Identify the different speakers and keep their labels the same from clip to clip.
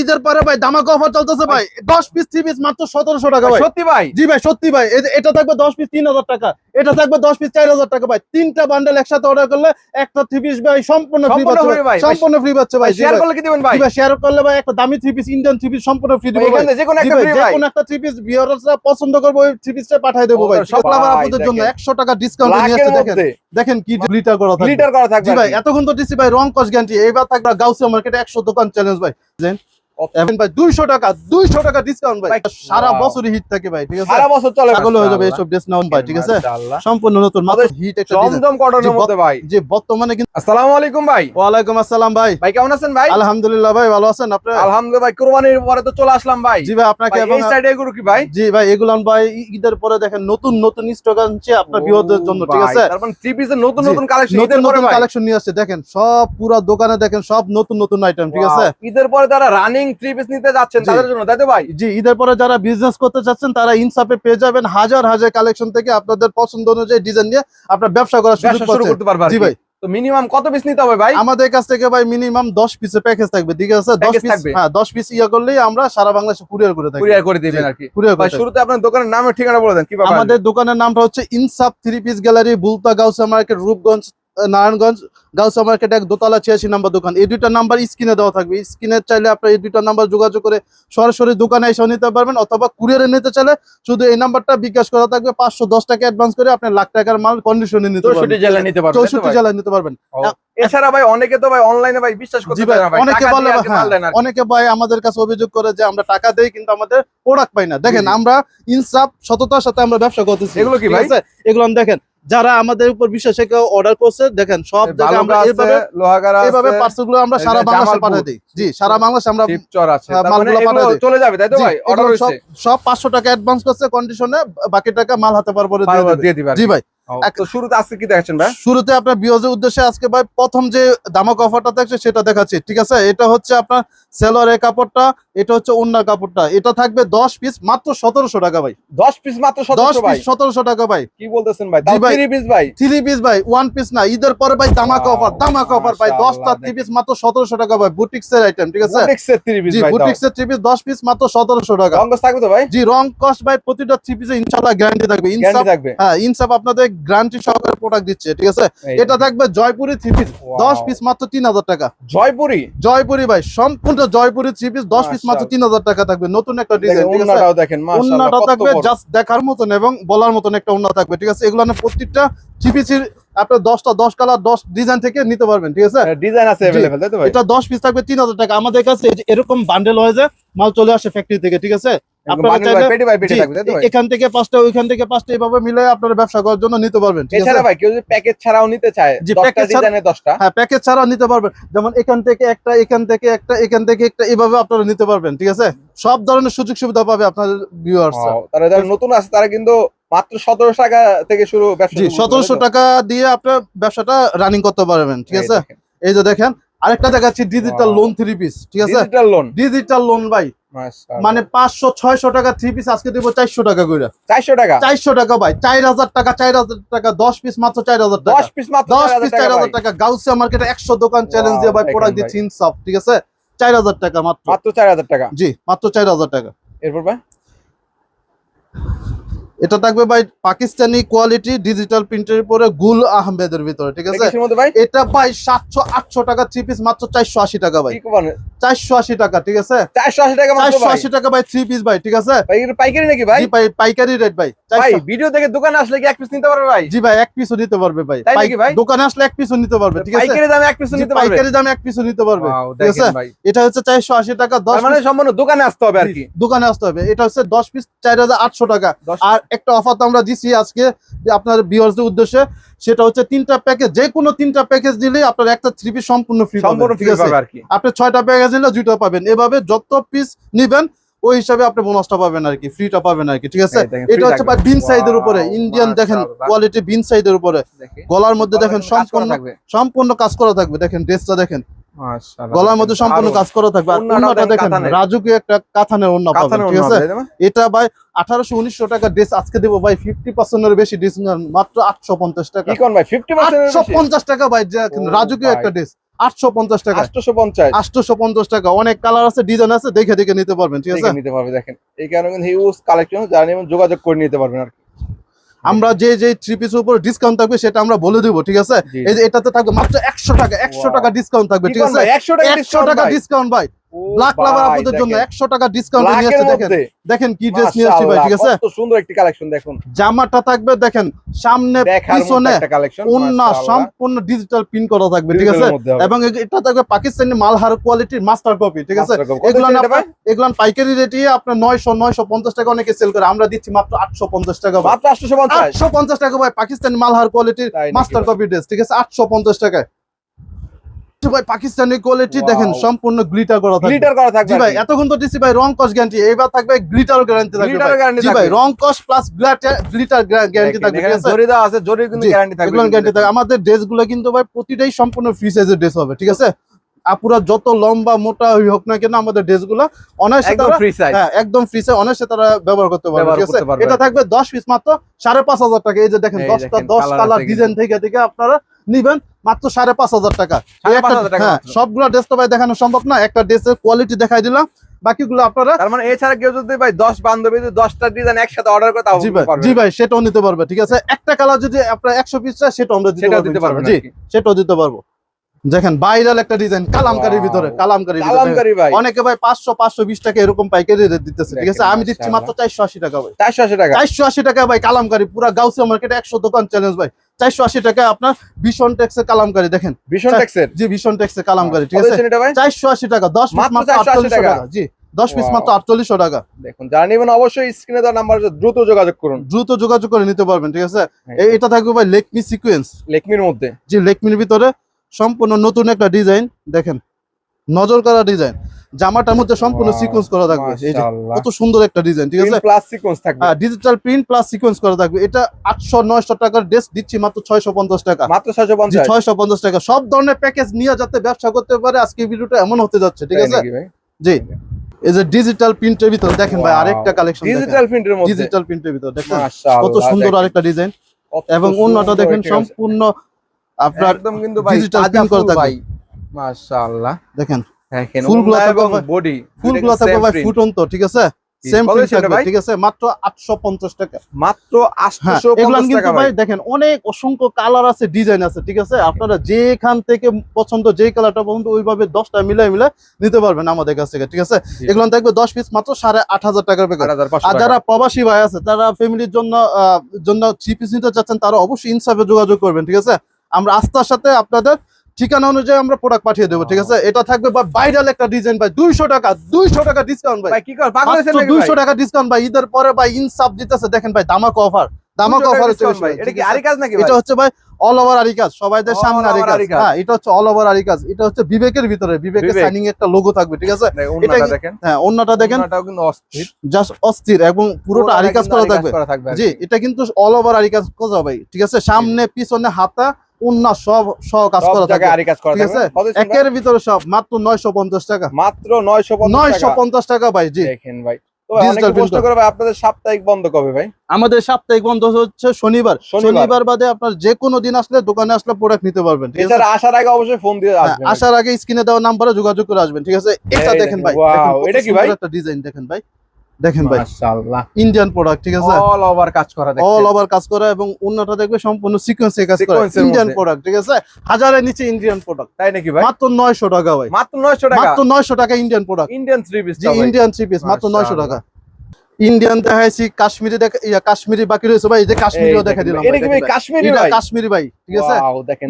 Speaker 1: ঈদের পরে ভাই দামাকা অফার চলতেছে ভাই। দশ পিস থ্রি পিস মাত্র সতেরোশো টাকা ভাই।
Speaker 2: সত্যি ভাই?
Speaker 1: জি ভাই সত্যি ভাই। এটা থাকবে দশ পিস তিন হাজার টাকা। এটা থাকবে দশ পিস চার হাজার টাকা ভাই। তিনটা বান্ডেল একসাথে অর্ডার করলে একটা থ্রি পিস ভাই সম্পূর্ণ ফ্রি পাচ্ছে ভাই। সম্পূর্ণ ফ্রি পাচ্ছে ভাই।
Speaker 2: শেয়ার করলে কি দিবেন ভাই?
Speaker 1: ভাই শেয়ার করলে ভাই একটা দামি three piece Indian three piece সম্পূর্ণ ফ্রি দিব ভাই
Speaker 2: এখানে যে কোনো একটা
Speaker 1: ভাই,
Speaker 2: ফ্রি
Speaker 1: যে কোনো একটা থ্রি পিস ভিউয়ার্সরা পছন্দ করবে ওই থ্রি পিসটা পাঠিয়ে দেবো ভাই।
Speaker 2: সব
Speaker 1: লাভার আপনাদের জন্য
Speaker 2: দেখেন।
Speaker 1: একশো টাকা ডিসকাউন্ট নিয়ে আসছে দেখেন। দেখেন কি লিটার করা থাকবে।
Speaker 2: লিটার করা থাকবে
Speaker 1: জি ভাই এতক্ষণ তো দিছি ভাই রং কস গ্যারান্টি এইবার থাকবে গাউসিয়া মার্কেটে একশো দোকান চ্যালেঞ্জ ভাই। ভাই দুইশো টাকা দুইশো টাকা ডিসকাউন্ট ভাই।
Speaker 2: ভাই,
Speaker 1: সারা বছরই হিট থাকে ভাই ঠিক আছে?
Speaker 2: সারা বছর চলে
Speaker 1: হয়ে যাবে
Speaker 2: মাশাআল্লাহ।
Speaker 1: এইসব ভাই ঠিক আছে? সম্পূর্ণ নতুন হিট একটা
Speaker 2: জমজম কটনের মধ্যে ভাই।
Speaker 1: যে বর্তমানে কিন্তু
Speaker 2: আসসালামু আলাইকুম ভাই।
Speaker 1: ওয়ালাইকুম আসসালাম ভাই।
Speaker 2: ভাই কেমন আছেন ভাই?
Speaker 1: আলহামদুলিল্লাহ ভাই ভালো আছেন আপনি?
Speaker 2: আলহামদুলিল্লাহ ভাই কুরবানির পরে তো চলে আসলাম ভাই।
Speaker 1: জি ভাই আপনাকে
Speaker 2: এই সাইডে এগুলো কি ভাই?
Speaker 1: জি ভাই এগুলো ভাই ঈদের পরে দেখেন নতুন নতুন স্টক আনছে আপনার জন্য ঠিক আছে?
Speaker 2: তার মানে থ্রি পিসের নতুন নতুন কালেকশন
Speaker 1: নতুন
Speaker 2: ঈদের পরে
Speaker 1: কালেকশন নিয়ে আসছে। দেখেন সব পুরো দোকানে দেখেন সব নতুন নতুন আইটেম ঠিক আছে?
Speaker 2: ঈদের পরে যারা রানিং থ্রি পিস নিতে যাচ্ছেন তাদের জন্য তাই তো ভাই?
Speaker 1: জি ঈদের পরে যারা বিজনেস করতে চাচ্ছেন তারা ইনসাফে পেয়ে যাবেন হাজার হাজার কালেকশন থেকে আপনাদের পছন্দ অনুযায়ী ডিজাইন নিয়ে আপনার ব্যবসা করার সুযোগ
Speaker 2: শুরু করতে পারবে আর
Speaker 1: জি ভাই।
Speaker 2: তো মিনিমাম কত পিস নিতে হবে ভাই?
Speaker 1: আমাদের কাছ থেকে ভাই মিনিমাম দশ পিসের প্যাকেজ থাকবে ঠিক আছে? দশ
Speaker 2: Package
Speaker 1: পিস হ্যাঁ দশ পিস ইয়া করলেই আমরা সারা বাংলাদেশে কুরিয়ার করে থাকি।
Speaker 2: কুরিয়ার করে দিবেন আর কি। ভাই শুরুতে আপনার দোকানের নাম ঠিকানা বলে দেন কীভাবে
Speaker 1: আমাদের দোকানের নামটা হচ্ছে Insaf three piece gallery Bulta Gausia market Rupganj Narayanganj Gausia market এক দোতলা ছিয়াশি নাম্বার দোকান। এই দুইটা নাম্বার স্ক্রিনে দেওয়া থাকবে। স্ক্রিনে চাইলে আপনার এই দুইটা নাম্বার যোগাযোগ করে সরাসরি দোকানে এসে নিতে পারবেন অথবা কুরিয়ারে নিতে চাইলে শুধু এই নাম্বারটা বিকাশ করা থাকবে। পাঁচশো দশ টাকা অ্যাডভান্স করে আপনি লাখ টাকার মাল কন্ডিশনে নিতে পারবেন। চৌষট্টি জেলায় নিতে পারবেন।
Speaker 2: এছাড়া ভাই অনেকে তো ভাই অনলাইনে ভাই বিশ্বাস করতে পারে না ভাই
Speaker 1: অনেকে বলে। অনেকে ভাই আমাদের কাছে অভিযোগ করে যে আমরা টাকা দেই কিন্তু আমাদের প্রোডাক্ট পাই না দেখেন। আমরা ইনসাফ সততার সাথে আমরা ব্যবসা করতেছি
Speaker 2: এগুলো কি ভাই?
Speaker 1: এগুলো দেখেন যারা আমাদের উপর বিশ্বাসে কেউ অর্ডার করছে দেখেন সব জায়গায় আমরা এইভাবে এইভাবে আমরা সারা বাংলাদেশে পাঠিয়ে দিই জি সারা বাংলাদেশে আমরা
Speaker 2: আছে তার মানে
Speaker 1: মালগুলো পাঠিয়ে দিই।
Speaker 2: চলে যাবে তাই তো ভাই অর্ডার হয়েছে
Speaker 1: সব সব পাঁচশো টাকা অ্যাডভান্স করছে কন্ডিশনে বাকি টাকা মাল হাতে পার পরে দিয়ে
Speaker 2: বারবার
Speaker 1: দেবে।
Speaker 2: দিয়ে দিবে আর
Speaker 1: জি ভাই
Speaker 2: শুরুতে আজকে কি দেখাচ্ছেন ভাই?
Speaker 1: শুরুতে আপনার বিয়োজের উদ্দেশ্যে আজকে ভাই প্রথম যে দামক অফারটা থাকছে সেটা দেখাচ্ছি ঠিক আছে? এটা হচ্ছে আপনার সেলোয়ারের কাপড়টা এটা হচ্ছে অন্য কাপড়টা। এটা থাকবে দশ পিস মাত্র সতেরোশো টাকা ভাই।
Speaker 2: 10 পিস মাত্র
Speaker 1: দশ পিস সতেরোশো টাকা ভাই।
Speaker 2: কি বলতেছেন ভাই?
Speaker 1: জি
Speaker 2: তাও
Speaker 1: ভাই।
Speaker 2: 3 পিস ভাই?
Speaker 1: থ্রি পিস ভাই ওয়ান পিস না। ঈদের পরে ভাই দামাক
Speaker 2: Wow,
Speaker 1: অফার দামাক অফার ভাই। দশটা থ্রি পিস মাত্র সতেরোশো টাকা ভাই। বুটিক্স এর আইটেম ঠিক আছে?
Speaker 2: বুটিক্সের 3 পিস
Speaker 1: জি
Speaker 2: ভাই
Speaker 1: বুটিক্স এর থ্রি পিস দশ পিস মাত্র সতেরোশো টাকা।
Speaker 2: থাকবে তো ভাই?
Speaker 1: জি রং কস্ট ভাই প্রতিটা থ্রি পিসে ইনশাল্লাহ গ্যারান্টি থাকবে। ইনসাফ হ্যাঁ ইনসাফ আপনাদের গ্যারান্টি সহকারে প্রোডাক্ট দিচ্ছে ঠিক আছে? এটা থাকবে জয়পুরি থ্রি পিস দশ পিস মাত্র তিন হাজার টাকা।
Speaker 2: জয়পুরি?
Speaker 1: জয়পুরি ভাই সম্পূর্ণ জয়পুরি থ্রি পিস দশ পিস মাত্র 3000 টাকা থাকবে। নতুন একটা ডিজাইন থাকবে জাস্ট দেখার মতন এবং বলার মতন একটা ওন্না থাকবে ঠিক আছে? এগুলো প্রত্যেকটা জিপিসির আপনার দশটা দশ কালার দশ ডিজাইন থেকে নিতে পারবেন ঠিক আছে?
Speaker 2: ডিজাইন আছে
Speaker 1: এটা দশ পিস থাকবে তিন হাজার টাকা। আমাদের কাছে এরকম বান্ডেল হয়ে যায় মাল চলে আসে ফ্যাক্টরি থেকে ঠিক আছে? এখান থেকে পাঁচটা ওইখান থেকে পাঁচটা এইভাবে মিলে আপনারা ব্যবসা করার জন্য নিতে পারবেন
Speaker 2: এছাড়া ভাই কেউ যদি প্যাকেজ ছাড়াও নিতে চায়
Speaker 1: জি,
Speaker 2: 10টা
Speaker 1: package
Speaker 2: 10টা
Speaker 1: হ্যাঁ প্যাকেজ ছাড়াও নিতে পারবেন। যেমন এখান থেকে একটা এখান থেকে একটা এখান থেকে একটা এইভাবে আপনারা নিতে পারবেন ঠিক আছে? সব ধরনের সুযোগ সুবিধা পাবে আপনার ভিউয়ার্স
Speaker 2: তারা যারা নতুন আছে তারা কিন্তু মাত্র 1700 টাকা থেকে শুরু ব্যবসা
Speaker 1: সতেরোশো? টাকা দিয়ে আপনার ব্যবসাটা রানিং করতে পারবেন ঠিক আছে? এই যে দেখেন আরেকটা দেখাচ্ছি ডিজিটাল লোন থ্রি পিস ঠিক আছে?
Speaker 2: ডিজিটাল লোন
Speaker 1: ডিজিটাল লোন ভাই। মানে পাঁচশো ছয়শো টাকা থ্রি পিস আজকে দিব চারশো টাকা করে
Speaker 2: 400 টাকা?
Speaker 1: চারশো টাকা ভাই চার হাজার টাকা চার হাজার টাকা দশ পিস মাত্র চার হাজার টাকা।
Speaker 2: 10 পিস মাত্র
Speaker 1: দশ পিস চার হাজার টাকা গাউসিয়া মার্কেটে একশো দোকান চ্যালেঞ্জ দিয়ে ভাই প্রোডাক্ট। দিচ্ছি ইনসাফ ঠিক আছে? চার হাজার টাকা মাত্র।
Speaker 2: মাত্র 4000 টাকা?
Speaker 1: জি মাত্র চার হাজার টাকা।
Speaker 2: এরপর ভাই?
Speaker 1: এটা থাকবে ভাই পাকিস্তানি কোয়ালিটি ডিজিটাল প্রিন্টের উপরে গুল আহমেদের ভিতরে ঠিক আছে? এটা ভাই সাতশো আটশো টাকা থ্রি পিস মাত্র চারশো আশি টাকা ভাই। চারশো আশি টাকা ঠিক আছে?
Speaker 2: 480 টাকা
Speaker 1: চারশো আশি টাকা ভাই থ্রি পিস ভাই ঠিক আছে?
Speaker 2: পাইকারি নাকি ভাই?
Speaker 1: পাইকারি রেট ভাই
Speaker 2: ভাই
Speaker 1: 400
Speaker 2: ভিডিও থেকে দোকানে আসলে কি এক পিস নিতে পারবে ভাই?
Speaker 1: জি ভাই এক পিসও নিতে পারবে ভাই? দোকানে আসলে এক পিসও নিতে পারবে ঠিক আছে?
Speaker 2: পাইকারি দামে এক পিস নিতে পারবে?
Speaker 1: পাইকারি দামে এক পিসও নিতে পারবে ঠিক আছে? এটা হচ্ছে চারশো আশি টাকা দশ
Speaker 2: মানে সম্পূর্ণ দোকানে আসতে হবে আর কি।
Speaker 1: দোকানে আসতে হবে এটা হচ্ছে দশ পিস চার হাজার আটশো টাকা। আর একটা অফার তো আমরা দিছি আজকে যে আপনার ভিউয়ার্সদের উদ্দেশ্যে। সেটা হচ্ছে তিনটা প্যাকেজ যে কোনো তিনটা প্যাকেজ দিলেই আপনার একটা থ্রি পিস সম্পূর্ণ ফ্রি
Speaker 2: সম্পূর্ণ
Speaker 1: ঠিক
Speaker 2: ফ্রি
Speaker 1: আছে?
Speaker 2: আর কি।
Speaker 1: আপনি ছয়টা প্যাকেজ নিলে দুইটা পাবেন। এভাবে যত পিস নিবেন ওই হিসাবে আপনি বোনাসটা পাবেন আর কি ফ্রিটা পাবেন আর কি ঠিক আছে? এটা হচ্ছে। বিন সাইজের উপরে ইন্ডিয়ান দেখেন কোয়ালিটি বিন সাইজের উপরে। গলার মধ্যে দেখেন সম্পূর্ণ। সম্পূর্ণ কাজ করা থাকবে। দেখেন ড্রেসটা দেখেন। গলার মধ্যে সম্পূর্ণ কাজ করা থাকবে। আর ওন্নাটা
Speaker 2: দেখেন
Speaker 1: রাজুকে একটা কাথানের ওন্না পাবেন ঠিক আছে? এটা ভাই আঠারোশো উনিশশো টাকা ড্রেস আজকে দেবো ভাই ফিফটি পার্সেন্টের বেশি ডিসকাউন্ট মাত্র আটশো পঞ্চাশ টাকা।
Speaker 2: কি কোন ভাই? 50% এর
Speaker 1: আটশো
Speaker 2: বেশি?
Speaker 1: পঞ্চাশ টাকা ভাই রাজুকে একটা ড্রেস আটশো পঞ্চাশ টাকা।
Speaker 2: আটশোশো পঞ্চাশ?
Speaker 1: আটশোশো পঞ্চাশ টাকা অনেক কালার আছে ডিজাইন আছে দেখে দেখে নিতে পারবেন ঠিক আছে?
Speaker 2: নিতে পারবে দেখেন। এই কারণে হিউজ কালেকশন নেবেন যোগাযোগ করে নিতে পারবেন আর কি।
Speaker 1: আমরা যে যে থ্রি পিসের উপর ডিসকাউন্ট থাকবে সেটা আমরা বলে দেবো ঠিক আছে? এই যে এটাতে থাকবে মাত্র একশো টাকা একশো টাকা ডিসকাউন্ট থাকবে ঠিক আছে?
Speaker 2: একশো টাকা
Speaker 1: একশো টাকা ডিসকাউন্ট ভাই। ব্ল্যাক লাভার আপনাদের জন্য
Speaker 2: দেখেন।
Speaker 1: একশো টাকা ডিসকাউন্ট নিয়ে দেখেন। দেখেন কি ড্রেস নিয়ে ভাই ঠিক আছে?
Speaker 2: কত সুন্দর একটি কালেকশন দেখুন।
Speaker 1: জামাটা থাকবে দেখেন সামনে পিছনে ওন্না সম্পূর্ণ ডিজিটাল প্রিন্ট করা থাকবে ঠিক আছে? এবং এটা থাকবে পাকিস্তানি মালহার কোয়ালিটির মাস্টার কপি ঠিক আছে? এগুলো আপনার- পাইকারি রেটে আপনার নয়শো নয়শো পঞ্চাশ টাকা অনেকে সেল করে আমরা দিচ্ছি মাত্র আটশো পঞ্চাশ টাকা ভাই।
Speaker 2: মাত্র আটশোশো পঞ্চাশ?
Speaker 1: আটশো পঞ্চাশ টাকা ভাই পাকিস্তানি মালহার কোয়ালিটির মাস্টার কপি ড্রেস ঠিক আছে? আটশো পঞ্চাশ টাকায়। তো ভাই পাকিস্তানি কোয়ালিটি দেখেন সম্পূর্ণ গ্লিটার করা থাকবে।
Speaker 2: গ্লিটার করা থাকবে
Speaker 1: ভাই এতক্ষণ তো দিছি ভাই রং কস গ্যারান্টি এইবার থাকবে গ্লিটার গ্যারান্টি থাকবে
Speaker 2: গ্লিটার গ্যারান্টি
Speaker 1: ভাই রং কস প্লাস গ্লিটার গ্লিটার গ্যারান্টি থাকবে ঠিক আছে?
Speaker 2: জরি আছে জরির কিন্তু গ্যারান্টি থাকবে
Speaker 1: গ্যারান্টি থাকবে। আমাদের ড্রেসগুলো কিন্তু ভাই প্রতিটাই সম্পূর্ণ ফ্রি সাইজের ড্রেস হবে ঠিক আছে? আপুরা যত লম্বা মোটা হোক না কেন আমাদের ড্রেসগুলো অনায়াসে
Speaker 2: একদম ফ্রি সাইজ
Speaker 1: হ্যাঁ একদম ফ্রি সাইজ অনায়াসে তারা ব্যবহার করতে পারবে ঠিক আছে? এটা থাকবে দশ পিস মাত্র সাড়ে পাঁচ হাজার টাকা। এই যে দেখেন দশটা দশ কালার ডিজাইন থেকে থেকে আপনারা নিবেন মাত্র সাড়ে পাঁচ হাজার টাকা। এই একটা-
Speaker 2: 5,500 টাকা
Speaker 1: হ্যাঁ সবগুলো ড্রেস তো ভাই দেখানো সম্ভব না একটা ড্রেসের কোয়ালিটি দেখাই দিলাম। বাকিগুলো আপনারা
Speaker 2: তার মানে এছাড়া কেউ যদি ভাই দশ বান্ধবী যদি দশটা ডিজাইন একসাথে অর্ডার করে তাও
Speaker 1: জি ভাই জি ভাই সেটাও নিতে পারবে ঠিক আছে? একটা কালার যদি আপনার একশো পিস চায় সেটাও আমরা দিতে পারব
Speaker 2: দিতে পারবেন
Speaker 1: জি সেটাও দিতে পারব। দেখেন ভাইরাল একটা ডিজাইন কালামকারীর ভিতরে কালামকারীর ভিতরে।
Speaker 2: কালামকারী
Speaker 1: অনেকে ভাই পাঁচশো পাঁচশো বিশ টাকা এরকম পাইকারি রেট দিতেছে ঠিক আছে? আমি দিচ্ছি মাত্র চারশো আশি টাকা ভাই।
Speaker 2: চারশো আশি টাকা।
Speaker 1: চারশো আশি টাকা ভাই কালামকারী পুরা গাউসিয়া মার্কেটে একশো দোকান চ্যালেঞ্জ ভাই। চারশো আশি টাকা আপনার ভীষণ ট্যাক্সের কালামকারী দেখেন।
Speaker 2: ভীষণ ট্যাক্সের
Speaker 1: জি ভীষণ ট্যাক্সের কালামকারী ঠিক আছে? চারশো আশি টাকা দশ
Speaker 2: মাত্র
Speaker 1: আটচল্লিশ
Speaker 2: টাকা।
Speaker 1: জি দশ পিস মাত্র আটচল্লিশশো টাকা।
Speaker 2: দেখুন যারা নেবেন অবশ্যই স্ক্রিনে দেওয়া নাম্বার দ্রুত যোগাযোগ করুন।
Speaker 1: দ্রুত যোগাযোগ করে নিতে পারবেন ঠিক আছে?
Speaker 2: হ্যাঁ।
Speaker 1: এটা থাকবে ভাই লেকমি সিকুয়েন্স
Speaker 2: লেকমির মধ্যে।
Speaker 1: যে লেকমির ভিতরে সম্পূর্ণ নতুন একটা ডিজাইন দেখেন। নজর করা ডিজাইন জামাটার মধ্যে সম্পূর্ণ সিকোয়েন্স করা থাকবে। এই যে কত সুন্দর একটা ডিজাইন ঠিক আছে?
Speaker 2: প্লাস সিকোয়েন্স থাকবে।
Speaker 1: ডিজিটাল প্রিন্ট প্লাস সিকোয়েন্স করা থাকবে। এটা আটশো নয়শো টাকার ড্রেস দিচ্ছি মাত্র ছয়শো পঞ্চাশ টাকা।
Speaker 2: মাত্র ছয়শো পঞ্চাশ।
Speaker 1: ছয়শো পঞ্চাশ টাকা। সব ধরনের প্যাকেজ নিয়ে যাতে ব্যবসা করতে পারে আজকে ভিডিওটা এমন হতে যাচ্ছে ঠিক আছে? জি। এই যে ডিজিটাল প্রিন্টের ভিতরে দেখেন ভাই আরেকটা কালেকশন
Speaker 2: ডিজিটাল প্রিন্টের মধ্যে।
Speaker 1: ডিজিটাল প্রিন্টের ভিতরে দেখেন। কত সুন্দর আরেকটা ডিজাইন এবং অন্যটা দেখেন সম্পূর্ণ আপনার
Speaker 2: একদম কিন্তু ভাই তাজা
Speaker 1: print করা থাকবে।
Speaker 2: মাশাআল্লাহ।
Speaker 1: দেখেন ফুলগুলো
Speaker 2: এবং বডি
Speaker 1: ফুলগুলো থাকবে ভাই ফুটন্ত ঠিক আছে? সেম ঠিক আছে? মাত্র আটশো পঞ্চাশ টাকা।
Speaker 2: মাত্র
Speaker 1: হ্যাঁ
Speaker 2: 850 টাকা
Speaker 1: ভাই। দেখেন অনেক অসংখ্য কালার আছে ডিজাইন আছে ঠিক আছে? আপনারা যেখান থেকে পছন্দ যেই কালারটা পছন্দ ওইভাবে দশটা মিলাই মিলাই নিতে পারবেন আমাদের কাছ থেকে ঠিক আছে। এগুলো থাকবে দশ পিস মাত্র সাড়ে আট হাজার টাকার প্যাকেট আর যারা প্রবাসী ভাই আছে তারা ফ্যামিলির জন্য জন্য থ্রি পিস নিতে চাচ্ছেন তারা অবশ্যই ইনসাফে যোগাযোগ করবেন ঠিক আছে? আমরা আস্থার সাথে আপনাদের ঠিকানা অনুযায়ী আমরা প্রোডাক্ট পাঠিয়ে দেবো ঠিক আছে? এটা থাকবে বা ভাইরাল একটা ডিজাইন ভাই দুইশো টাকা দুইশো টাকা ডিসকাউন্ট ভাই। দুইশো টাকা ডিসকাউন্ট ভাই ঈদের পরে ভাই ইনসাফ দিতেছে দেখেন ভাই দামাক অফার দামাক অফার
Speaker 2: এটা
Speaker 1: হচ্ছে ভাই অল ওভার সবাইদের সামনে। হ্যাঁ এটা হচ্ছে অল ওভার আরি এটা হচ্ছে বিবেকের ভিতরে বিবেকের সাইনিং একটা লোগো থাকবে ঠিক আছে? এটা-
Speaker 2: দেখেন।
Speaker 1: হ্যাঁ অন্যটা দেখেন।
Speaker 2: অস্থির।
Speaker 1: জাস্ট অস্থির এবং পুরোটা করা থাকবে। জি এটা কিন্তু অল ওভার কাজ ভাই ঠিক আছে? সামনে পিছনে হাতা উন্না সব সব কাজ করা
Speaker 2: জায়গায় আরি কাজ করা
Speaker 1: ঠিক আছে?
Speaker 2: কত দিচ্ছেন ভাই?
Speaker 1: একের ভিতরে সব মাত্র নয়শো পঞ্চাশ টাকা।
Speaker 2: মাত্র 950 টাকা।
Speaker 1: পঞ্চাশ টাকা ভাই জি।
Speaker 2: দেখেন ভাই। তো ভাই, অনেকে
Speaker 1: Digital
Speaker 2: প্রশ্ন
Speaker 1: printer।
Speaker 2: করে ভাই আপনাদের সাপ্তাহিক বন্ধ কবে ভাই?
Speaker 1: আমাদের সাপ্তাহিক বন্ধ হচ্ছে শনিবার।
Speaker 2: শনিবার।
Speaker 1: বাদে আপনার যে কোনো দিন আসলে দোকানে আসলে প্রোডাক্ট নিতে পারবেন
Speaker 2: আসার আগে অবশ্যই ফোন দিয়ে
Speaker 1: হ্যাঁ,
Speaker 2: আসবেন
Speaker 1: আসার আগে স্ক্রিনে দেওয়া নাম্বারে যোগাযোগ করে আসবেন ঠিক আছে? এটা দেখেন ভাই
Speaker 2: এটা কি ভাই?
Speaker 1: একটা ডিজাইন দেখেন ভাই। দেখেন ভাই
Speaker 2: মাশাআল্লাহ।
Speaker 1: ইন্ডিয়ান প্রোডাক্ট ঠিক আছে?
Speaker 2: অল ওভার কাজ করা
Speaker 1: অল ওভার কাজ করা এবং অন্যটা দেখবে সম্পূর্ণ সিকোয়েন্সে কাজ করা। ইন্ডিয়ান প্রোডাক্ট ঠিক আছে? হাজারের নিচে ইন্ডিয়ান প্রোডাক্ট
Speaker 2: তাই নাকি ভাই?
Speaker 1: মাত্র নয়শো টাকা ভাই।
Speaker 2: মাত্র 900 টাকা?
Speaker 1: মাত্র নয়শো টাকা Indian product
Speaker 2: Indian three piece
Speaker 1: জি ইন্ডিয়ান থ্রি পিস মাত্র নয়শো
Speaker 2: মাশাআল্লাহ।
Speaker 1: টাকা। ইন্ডিয়ান দেখাইছি কাশ্মীরি দেখা কাশ্মীরি বাকি রয়েছে ভাই এই যে কাশ্মীরিও দেখা দিলাম।
Speaker 2: কাশ্মীরি ভাই?
Speaker 1: কাশ্মীরি ভাই ঠিক আছে?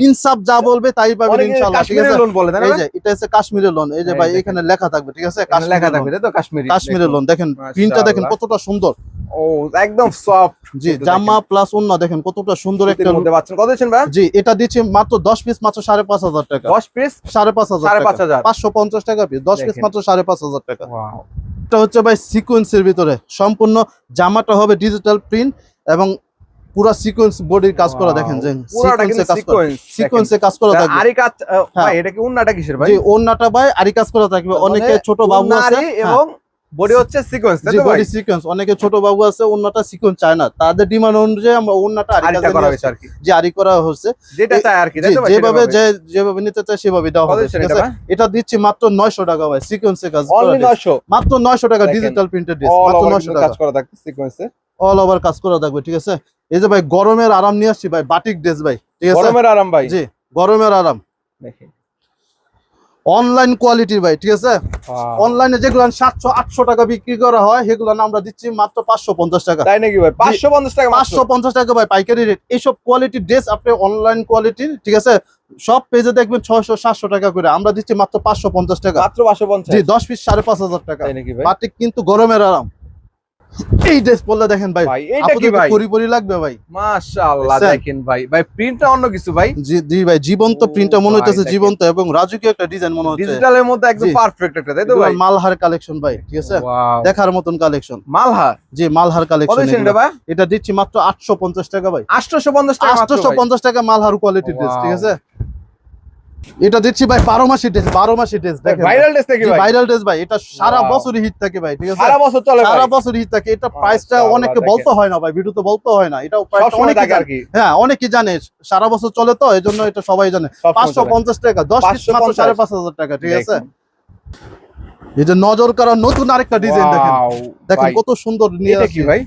Speaker 1: ইনসাফ যা বলবে তাই পাবেন ইনশাআল্লাহ ঠিক আছে?
Speaker 2: লোন বলে তাই না
Speaker 1: এই যে এটা হচ্ছে কাশ্মীরের লোন এই যে ভাই এখানে লেখা থাকবে ঠিক আছে?
Speaker 2: লেখা থাকবে তো কাশ্মীরি।
Speaker 1: কাশ্মীরের লোন দেখেন প্রিন্টটা দেখেন কতটা সুন্দর।
Speaker 2: ও একদম সফট
Speaker 1: জি জামা প্লাস অন্য দেখেন কতটা সুন্দর একটা
Speaker 2: মধ্যে পাচ্ছেন। কত দিচ্ছেন ভাই?
Speaker 1: জি এটা দিচ্ছি মাত্র দশ পিস মাত্র সাড়ে পাঁচ হাজার টাকা।
Speaker 2: 10 পিস
Speaker 1: সাড়ে পাঁচ হাজার
Speaker 2: সাড়ে
Speaker 1: টাকা।
Speaker 2: পাঁচ হাজার।
Speaker 1: পাঁচশো পঞ্চাশ টাকা পিস দশ পিস মাত্র সাড়ে পাঁচ হাজার টাকা।
Speaker 2: ওয়াও
Speaker 1: এটা হচ্ছে ভাই সিকোয়েন্সের ভিতরে। সম্পূর্ণ জামাটা হবে ডিজিটাল প্রিন্ট এবং পুরো সিকোয়েন্স বডির কাজ করা দেখেন যে সিকোয়েন্সে কাজ করা। থাকবে।
Speaker 2: আরি কাজ
Speaker 1: হ্যাঁ।
Speaker 2: ভাই এটা কি ওন্নাটা কিসের ভাই?
Speaker 1: ওন্নাটা ভাই আরি কাজ করা থাকবে। অনেকে
Speaker 2: মানে
Speaker 1: ছোট বাবু আছে। হ্যাঁ,
Speaker 2: এবং বডি হচ্ছে সিকোয়েন্স তাই তো ভাই?
Speaker 1: বডি সিকোয়েন্স অনেকে ছোট বাবু আছে অন্যটা সিকোয়েন্স চায় না। তাদের ডিমান্ড অনুযায়ী আমরা
Speaker 2: আরিটা করা হয়েছে আর কি।
Speaker 1: জি আরি করা হচ্ছে।
Speaker 2: যেটা চাই আর কি তাই তো ভাই
Speaker 1: যেভাবে যে যেভাবে নিতে চায় সেভাবে
Speaker 2: কত
Speaker 1: হবে
Speaker 2: এটা
Speaker 1: দিচ্ছি মাত্র 900 টাকা ভাই সিকোয়েন্সে কাজ করা
Speaker 2: অনলি 900
Speaker 1: মাত্র 900 টাকা ডিজিটাল প্রিন্টেড ড্রেস মাত্র 900 টাকা
Speaker 2: কাজ করা থাকবে সিকোয়েন্সে
Speaker 1: অল ওভার কাজ করা থাকবে ঠিক আছে? এই যে ভাই গরমের আরাম নিয়ে আসছি ভাই বাটিক ড্রেস ভাই ঠিক আছে?
Speaker 2: গরমের আরাম ভাই?
Speaker 1: জি গরমের আরাম।
Speaker 2: দেখেন।
Speaker 1: অনলাইন কোয়ালিটির ভাই ঠিক আছে? অনলাইনে যেগুলো সাতশো আটশো টাকা বিক্রি করা হয় সেগুলো আমরা দিচ্ছি মাত্র পাঁচশো পঞ্চাশ টাকা।
Speaker 2: তাই নাকি ভাই? 550 টাকা
Speaker 1: পাঁচশো পঞ্চাশ টাকা ভাই পাইকারি রেট এইসব কোয়ালিটির ড্রেস আপনি অনলাইন কোয়ালিটির ঠিক আছে? সব পেজে দেখবেন ছয়শো সাতশো টাকা করে। আমরা দিচ্ছি মাত্র পাঁচশো পঞ্চাশ টাকা।
Speaker 2: মাত্র পাঁচশো
Speaker 1: পঞ্চাশ? দশ পিস সাড়ে পাঁচ হাজার টাকা।
Speaker 2: তাই নাকি ভাই?
Speaker 1: বাটিক কিন্তু গরমের আরাম। এই ড্রেস পরলে দেখেন ভাই
Speaker 2: ভাই এটা কি
Speaker 1: আপনাদের
Speaker 2: ভাই?
Speaker 1: পরি পরি লাগবে ভাই।
Speaker 2: মাশাআল্লাহ দেখেন ভাই। ভাই প্রিন্টটা অন্য কিছু ভাই।
Speaker 1: জি জি ভাই জীবন্ত প্রিন্টটা মনে হইতেছে। জীবন্ত এবং রাজুকে একটা ডিজাইন মনে হচ্ছে।
Speaker 2: ডিজিটালের মধ্যে একদম পারফেক্ট একটা তাই তো ভাই?
Speaker 1: মালহার কালেকশন ভাই ঠিক আছে? দেখার মতন কালেকশন
Speaker 2: মালহার?
Speaker 1: জি মালহার কালেকশন
Speaker 2: এটা
Speaker 1: দিচ্ছি মাত্র আটশো পঞ্চাশ টাকা ভাই।
Speaker 2: 850 টাকা মাত্র
Speaker 1: আটশো
Speaker 2: ভাই।
Speaker 1: পঞ্চাশ টাকা মালহার কোয়ালিটির ড্রেস ঠিক আছে? এটা দেখছি ভাই বারো মাসি ড্রেস বারো মাসি ড্রেস দেখেন
Speaker 2: ভাইরাল নাকি ভাই?
Speaker 1: ভাইরাল ড্রেস ভাই এটা সারা বছরই হিট থাকে ভাই ঠিক আছে?
Speaker 2: সারা বছর চলে ভাই।
Speaker 1: সারা বছর হিট থাকে। এটা প্রাইসটা অনেকে। বলতে হয় না ভাই ভিডিওতে বলতে হয় না। এটা
Speaker 2: সময়
Speaker 1: অনেকে
Speaker 2: আর
Speaker 1: জানে।
Speaker 2: কি।
Speaker 1: হ্যাঁ অনেকে জানে। সারা বছর চলে তো এই জন্য এটা সবাই জানে।
Speaker 2: সব সময়
Speaker 1: পাঁচশো
Speaker 2: চলে।
Speaker 1: পঞ্চাশ টাকা দশ পিস মাত্র
Speaker 2: 550
Speaker 1: সাড়ে পাঁচ হাজার টাকা ঠিক আছে? এই যে নজর করা নতুন আরেকটা ডিজাইন দেখেন। দেখেন কত সুন্দর নিয়ে আসছি।
Speaker 2: কি ভাই?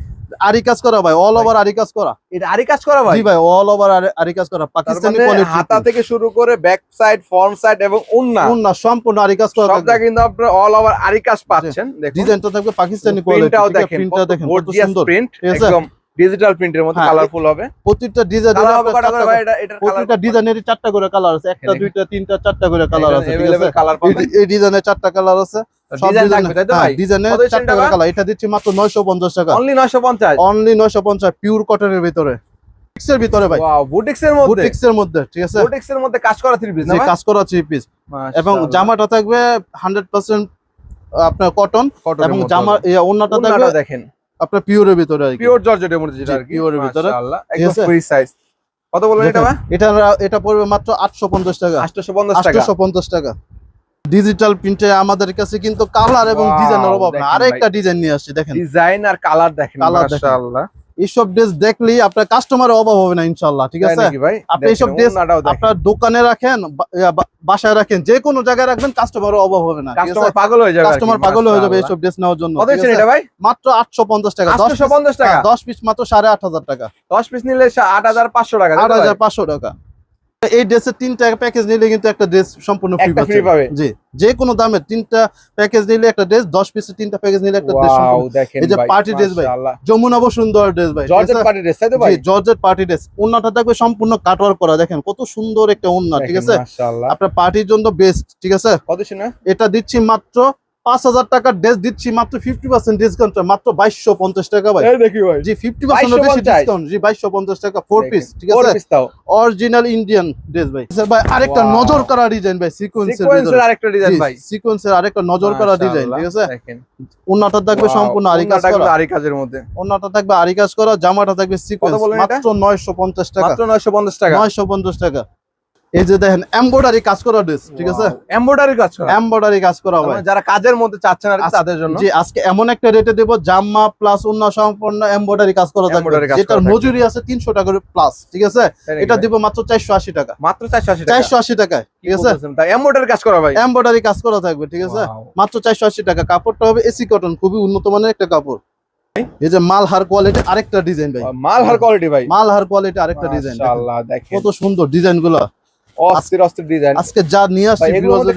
Speaker 1: আরি কাজ করা ভাই অল ওভার আরি কাজ করা।
Speaker 2: এটা আরি কাজ করা ভাই?
Speaker 1: জি ভাই অল ওভার আরি কাজ করা। পাকিস্তানি
Speaker 2: মানে
Speaker 1: কোয়ালিটি
Speaker 2: হাতা থেকে শুরু করে ব্যাক সাইড ফ্রন্ট সাইড এবং উন্না।
Speaker 1: উন্না সম্পূর্ণ আরি কাজ করা।
Speaker 2: সবটা কিন্তু আপনারা অল ওভার আরি কাজ পাচ্ছেন দেখুন।
Speaker 1: ডিজাইনটা থাকবে পাকিস্তানি কোয়ালিটি
Speaker 2: প্রিন্টটাও দেখেন
Speaker 1: প্রিন্টটা দেখেন কত সুন্দর।
Speaker 2: প্রিন্ট একদম। ডিজিটাল প্রিন্টের মধ্যে
Speaker 1: হ্যাঁ,
Speaker 2: কালারফুল হবে।
Speaker 1: প্রত্যেকটা ডিজাইন প্রত্যেকটা ডিজাইনেরই চারটা করে কালার আছে। একটা দুইটা তিনটা চারটা করে কালার আছে এই- ডিজাইনের চারটা কালার আছে। ডিজাইনের
Speaker 2: এটা
Speaker 1: দিচ্ছি মাত্র 950 টাকা।
Speaker 2: অনলি 950
Speaker 1: অনলি 950 পিওর কটনের ভিতরে। ভিতরে ভাই।
Speaker 2: মধ্যে?
Speaker 1: মধ্যে ঠিক আছে?
Speaker 2: মধ্যে কাজ করা থ্রি পিস না
Speaker 1: কাজ করা থ্রি পিস এবং জামাটা থাকবে 100% আপনার কটন এবং জামা ওন্নাটা থাকবে
Speaker 2: দেখেন।
Speaker 1: আপনার পিওরের ভিতরে
Speaker 2: পিওর জর্জেটের মধ্যে যেটা আর কি
Speaker 1: পিওরের এর ভিতরে।
Speaker 2: একদম ফ্রি সাইজ কত বললেন এটা
Speaker 1: এটা এটা পড়বে মাত্র 850 টাকা।
Speaker 2: 850 টাকা।
Speaker 1: 850 টাকা। ডিজিটাল প্রিন্টে আমাদের কাছে কিন্তু কালার এবং ডিজাইনের অভাব না। আরেকটা ডিজাইন নিয়ে আসছে দেখেন।
Speaker 2: ডিজাইন আর কালার দেখেন। মাশাআল্লাহ।
Speaker 1: এইসব ড্রেস দেখলেই আপনার কাস্টমার অভাব হবে না ইনশাল্লাহ ঠিক আছে? আপনি এইসব
Speaker 2: ড্রেস
Speaker 1: আপনার দোকানে রাখেন বাসায় রাখেন যে কোনো জায়গায় রাখবেন কাস্টমার অভাব হবে না
Speaker 2: কাস্টমার পাগল হয়ে যাবে
Speaker 1: কাস্টমার পাগল হয়ে যাবে এইসব ড্রেস নেওয়ার জন্য
Speaker 2: কত দিচ্ছেন
Speaker 1: আছে?
Speaker 2: এটা ভাই?
Speaker 1: মাত্র আটশো পঞ্চাশ টাকা দশশো পঞ্চাশ
Speaker 2: 850 টাকা?
Speaker 1: হ্যাঁ, দশ পিস মাত্র সাড়ে আট হাজার টাকা।
Speaker 2: 10 পিস নিলে 8500 টাকা তাই
Speaker 1: আট
Speaker 2: তো ভাই?
Speaker 1: হাজার পাঁচশো টাকা। এই ড্রেসের তিনটা প্যাকেজ নিলে কিন্তু একটা ড্রেস সম্পূর্ণ ফ্রি
Speaker 2: পাবে।
Speaker 1: জি যে কোনো দামে তিনটা প্যাকেজ নিলে একটা ড্রেস দশ পিসের তিনটা প্যাকেজ নিলে একটা ড্রেস
Speaker 2: ওয়াও দেখেন
Speaker 1: এই যে party dress ভাই। যমুনা বসুন্ধর ড্রেস ভাই।
Speaker 2: জর্জেট পার্টি ড্রেস তাই তো ভাই?
Speaker 1: জি জর্জেট পার্টি ড্রেস ওন্নাটা থাকবে সম্পূর্ণ কাটওয়ার্ক করা। দেখেন কত সুন্দর একটা ওন্না ঠিক আছে?
Speaker 2: মাশাআল্লাহ।
Speaker 1: আপনার পার্টির জন্য বেস্ট ঠিক আছে?
Speaker 2: কত
Speaker 1: এটা দিচ্ছি মাত্র পাঁচ হাজার টাকার ড্রেস দিচ্ছি মাত্র ফিফটি পার্সেন্ট ডিসকাউন্ট মাত্র বাইশশো পঞ্চাশ টাকা ভাই।
Speaker 2: দেখি ভাই।
Speaker 1: জি ফিফটি পার্সেন্ট বেশি ডিসকাউন্ট জি বাইশশো পঞ্চাশ টাকা ফোর পিস ঠিক আছে? অরিজিনাল ইন্ডিয়ান ড্রেস ভাই। স্যার ভাই আরেকটা নজর করা ডিজাইন ভাই সিকোয়েন্সের
Speaker 2: আরেকটা ডিজাইন ভাই।
Speaker 1: সিকোয়েন্সের আরেকটা নজর করা ডিজাইন ঠিক আছে? ওন্নাটা থাকবে সম্পূর্ণ আরি কাজ করা।
Speaker 2: আরি কাজের মধ্যে।
Speaker 1: ওন্নাটা থাকবে আরি কাজ করা জামাটা থাকবে সিকোয়েন্স মাত্র নয়শো পঞ্চাশ টাকা।
Speaker 2: মাত্র 950 টাকা।
Speaker 1: নয়শো পঞ্চাশ টাকা। এই যে দেখেন এমব্রয়ডারি কাজ করা ড্রেস ঠিক আছে?
Speaker 2: এমব্রয়ডারি কাজ করা।
Speaker 1: এমব্রয়ডারি কাজ করা ভাই।
Speaker 2: মানে যারা কাজের মধ্যে চাচ্ছেন আর তাদের জন্য।
Speaker 1: জি আজকে এমন একটা রেটে দেবো জামা প্লাস অন্য সম্পূর্ণ এমব্রয়ডারি কাজ করা থাকবে।
Speaker 2: করা
Speaker 1: যেটার মজুরি আছে তিনশো টাকা প্লাস ঠিক আছে? এটা? দিব মাত্র চারশো আশি টাকা।
Speaker 2: মাত্র 480 টাকা।
Speaker 1: চারশো আশি টাকায় ঠিক আছে?
Speaker 2: এমব্রয়ডারি কাজ করা ভাই।
Speaker 1: এমব্রয়ডারি কাজ করা থাকবে ঠিক আছে? মাত্র চারশো আশি টাকা। কাপড়টা হবে এসি কটন খুবই উন্নত মানের একটা কাপড়। এই যে মালহার কোয়ালিটি আরেকটা ডিজাইন ভাই।
Speaker 2: মাল হার কোয়ালিটি ভাই।
Speaker 1: মালহার কোয়ালিটি আরেকটা ডিজাইন কত সুন্দর ডিজাইনগুলো।
Speaker 2: অস্থির অস্থির ডিজাইন
Speaker 1: আজকে যা নিয়ে আসছি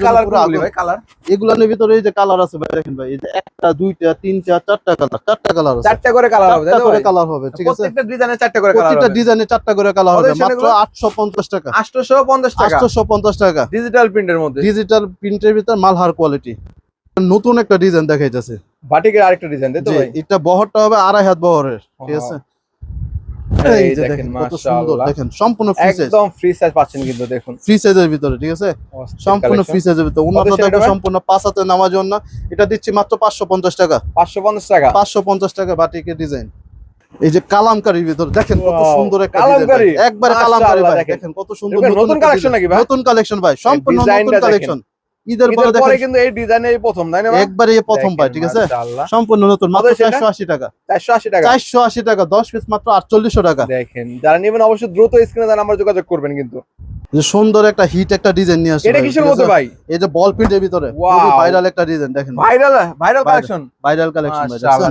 Speaker 2: কালার
Speaker 1: পুরো
Speaker 2: কোনগুলি? ভাই কালার
Speaker 1: এগুলোর ভিতরে এই যে কালার আছে ভাই দেখেন ভাই এই যে একটা দুইটা তিনটা চারটা কালার চারটা কালার আছে।
Speaker 2: চারটা করে কালার হবে
Speaker 1: চারটা করে কালার হবে ঠিক আছে?
Speaker 2: প্রত্যেকটা ডিজাইনে চারটা করে কালার
Speaker 1: প্রতিটা
Speaker 2: হবে।
Speaker 1: ডিজাইনে চারটা করে কালার হবে মাত্র
Speaker 2: এগুলো?
Speaker 1: আটশো পঞ্চাশ টাকা।
Speaker 2: 850 টাকা।
Speaker 1: আটশো পঞ্চাশ টাকা।
Speaker 2: ডিজিটাল প্রিন্টের মধ্যে।
Speaker 1: ডিজিটাল প্রিন্টের ভিতর মালহার কোয়ালিটি নতুন একটা ডিজাইন দেখাইতেছে।
Speaker 2: বাটিকের আরেকটা ডিজাইন তাই তো ভাই?
Speaker 1: এটা বহরটা হবে আড়াই হাত বহরের ঠিক আছে?
Speaker 2: এই
Speaker 1: এই যে
Speaker 2: দেখেন
Speaker 1: দেখেন কত সুন্দর
Speaker 2: মাশাআল্লাহ।
Speaker 1: দেখেন সম্পূর্ণ ফ্রি সাইজ
Speaker 2: একদম ফ্রি সাইজ পাচ্ছেন কিন্তু দেখুন।
Speaker 1: ফ্রি সাইজের ভিতরে ঠিক আছে? সম্পূর্ণ ফ্রি সাইজের ভিতরে। উন্নত থাকবে সম্পূর্ণ পাঁচ হাতে নামার জন্য। এটা দিচ্ছি মাত্র পাঁচশো পঞ্চাশ টাকা।
Speaker 2: 550 টাকা?
Speaker 1: টাকা বাটিকের ডিজাইন এই যে কালামকারির ভিতর দেখেন কত সুন্দর একটা
Speaker 2: কালামকারী?
Speaker 1: ডিজাইন কালামকারি ভাই
Speaker 2: দেখেন।
Speaker 1: দেখেন কত সুন্দর
Speaker 2: নতুন কালেকশন নাকি ভাই?
Speaker 1: নতুন কালেকশন ভাই সম্পূর্ণ নতুন কালেকশন ঈদের পরে
Speaker 2: কিন্তু এই ডিজাইনে এই প্রথম তাই না?
Speaker 1: একবারে প্রথম পাই ঠিক আছে? সম্পূর্ণ নতুন মাত্র
Speaker 2: কত সেটা?
Speaker 1: চারশো আশি টাকা।
Speaker 2: 480 টাকা।
Speaker 1: চারশো আশি টাকা দশ পিস মাত্র আটচল্লিশশো টাকা।
Speaker 2: দেখেন যারা নেবেন অবশ্যই দ্রুত স্ক্রিনে দেন নাম্বার যোগাযোগ করবেন কিন্তু।
Speaker 1: যে সুন্দর একটা হিট একটা ডিজাইন নিয়ে আসছে
Speaker 2: এটা কিসের মধ্যে ভাই?
Speaker 1: এই যে বল প্রিন্টের ভিতরে
Speaker 2: Wow.
Speaker 1: ভাইরাল একটা ডিজাইন দেখেন।
Speaker 2: Viral viral collection
Speaker 1: viral collection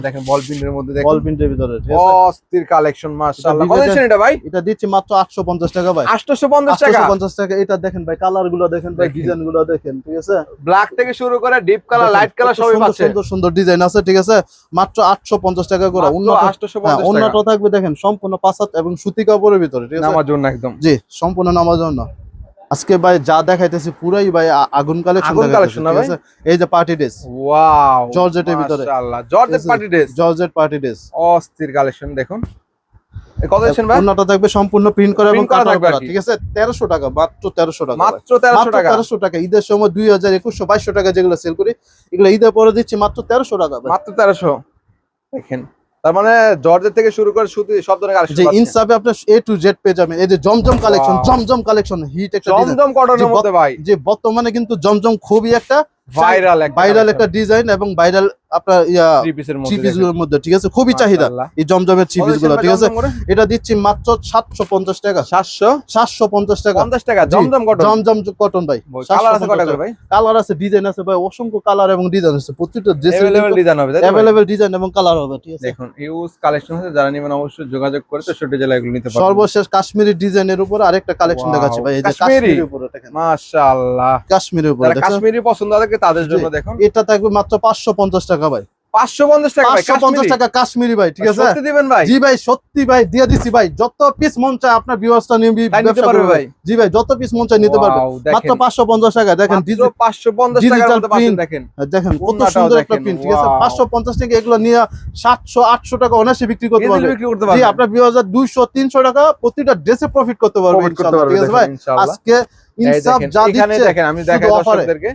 Speaker 2: দেখেন বল প্রিন্টের মধ্যে দেখেন।
Speaker 1: বল প্রিন্টের ভিতরে ঠিক আছে?
Speaker 2: অস্থির কালেকশন মাশাআল্লাহ। কত দিচ্ছেন এটা ভাই?
Speaker 1: এটা দিচ্ছি মাত্র আটশো পঞ্চাশ টাকা ভাই।
Speaker 2: 850 টাকা?
Speaker 1: আটশো পঞ্চাশ টাকা এটা দেখেন ভাই কালারগুলো দেখেন ভাই। ডিজাইনগুলো দেখেন ঠিক আছে
Speaker 2: ব্ল্যাক থেকে শুরু করে ডিপ কালার লাইট কালার সবই
Speaker 1: সুন্দর
Speaker 2: পাচ্ছে।
Speaker 1: সুন্দর সুন্দর ডিজাইন আছে ঠিক আছে? মাত্র আটশো পঞ্চাশ টাকা করে
Speaker 2: 850
Speaker 1: হ্যাঁ, অন্যটা থাকবে দেখেন সম্পূর্ণ পাঁচাত এবং সুতি কাপড়ের ভিতরে ঠিক আছে?
Speaker 2: নামার জন্য একদম।
Speaker 1: জি সম্পূর্ণ নামার জন্য। আজকে ভাই যা দেখাইতেছি পুরাই ভাই আগুন কালেকশন এই যে পার্টি ড্রেস
Speaker 2: ওয়াও
Speaker 1: জর্জেটের ভিতরে।
Speaker 2: মাশাআল্লাহ। Georgette party dress
Speaker 1: georgette party dress
Speaker 2: অস্থির কালেকশন দেখুন। কত দিচ্ছেন ভাই?
Speaker 1: অন্যটা থাকবে সম্পূর্ণ প্রিন্ট করা এবং
Speaker 2: Print করা
Speaker 1: কাটার
Speaker 2: থাকবে আর
Speaker 1: করা
Speaker 2: কি।
Speaker 1: ঠিক আছে? তেরোশো টাকা মাত্র তেরোশো টাকা
Speaker 2: মাত্র 1300 টাকা।
Speaker 1: তেরোশো টাকা। ঈদের সময় দুই হাজার একুশশো টাকা যেগুলো সেল করি এগুলো ঈদের পরে দিচ্ছি মাত্র তেরোশো টাকা
Speaker 2: মাত্র 1300 দেখেন। তার মানে থেকে শুরু করে সুতি সব ধরনের কালেকশন
Speaker 1: যে ইনসাফে আপনার এ টু জেড পেয়ে যাবেন। এই যে Zamzam collection Zamzam collection hit একটা
Speaker 2: জমজম কটনের মধ্যে ভাই।
Speaker 1: যে বর্তমানে কিন্তু জমজম খুবই একটা
Speaker 2: ভাইরাল একটা
Speaker 1: ভাইরাল একটা ডিজাইন এবং ভাইরাল খুবই চাহিদা এটা দিচ্ছি মাত্র সাতশো পঞ্চাশ টাকা। সাতশো? পঞ্চাশ টাকা। পঞ্চাশ ডিজাইন আছে ভাই? অসংখ্য কালার এবং ডিজাইন আছে।
Speaker 2: ডিজাইন
Speaker 1: এবং কালার হবে
Speaker 2: যারা অবশ্যই যোগাযোগ করে ছোট নিতে
Speaker 1: সর্বশেষ কাশ্মীরি ডিজাইনের উপর আরেকটা কালেকশন দেখাচ্ছি ভাই এই যে
Speaker 2: মাশাআল্লাহ।
Speaker 1: কাশ্মীরি উপরে
Speaker 2: পছন্দ তাদের জন্য দেখুন।
Speaker 1: এটা থাকবে মাত্র 550 টাকা টাকা ভাই।
Speaker 2: 550 টাকা
Speaker 1: পাঁচশো পঞ্চাশ টাকা কাশ্মীরি ভাই ঠিক আছে?
Speaker 2: দিবেন ভাই।
Speaker 1: জি ভাই সত্যি ভাই দিয়ে দিছি ভাই। যত পিস মন চায় আপনার
Speaker 2: নিতে পারবে ভাই।
Speaker 1: জি ভাই যত পিস মন চায় নিতে পারবে। মাত্র পাঁচশো পঞ্চাশ টাকা দেখেন
Speaker 2: মাত্র
Speaker 1: ডিজি-
Speaker 2: 550 টাকার
Speaker 1: digital
Speaker 2: মধ্যে পাচ্ছেন
Speaker 1: print।
Speaker 2: দেখেন।
Speaker 1: দেখেন কত সুন্দর একটা প্রিন্ট ঠিক আছে? পাঁচশো পঞ্চাশ টাকা এগুলো নিয়ে সাতশো আটশো টাকা অনায়াসে বিক্রি করতে পারবে। জি আপনার দুইশো তিনশো টাকা প্রতিটা ড্রেসে প্রফিট করতে পারবে ঠিক আছে ভাই? আজকে ইনসাফ
Speaker 2: দেখেন,
Speaker 1: যা দিচ্ছে
Speaker 2: দেখেন আমি দেখাই দর্শকদেরকে।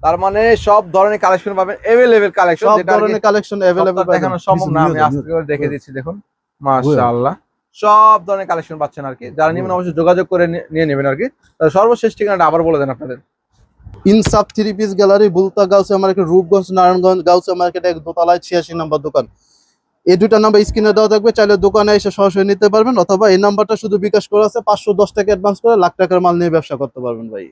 Speaker 2: তার মানে সব ধরনের কালেকশন পাবেন এভেলেবেল কালেকশন
Speaker 1: সব ধরনের কালেকশন
Speaker 2: সবটা দেখানো সম্ভব না আমি আজকে করে দেখে দিচ্ছি দেখুন। মাশাআল্লাহ। সব ধরনের কালেকশন পাচ্ছেন আর কি। যারা নেবেন অবশ্যই যোগাযোগ করে নিয়ে নেবেন আর কি। তাহলে সর্বশেষ ঠিকানাটা আবার বলে দেন আপনাদের।
Speaker 1: ইনসাফ থ্রি পিস গ্যালারি বুলতা গাউসে মার্কেট রূপগঞ্জ নারায়ণগঞ্জ গাউসে মার্কেট এক দোতলায় ছিয়াশি নম্বর দোকান। এই দুটা নাম্বার স্ক্রিনে দেওয়া থাকবে চাইলে দোকানে এসে সরাসরি নিতে পারবেন অথবা এই নাম্বারটা শুধু বিকাশ করা আছে পাঁচশো দশ টাকা অ্যাডভান্স করে লাখ টাকার মাল নিয়ে ব্যবসা করতে পারবেন ভাই।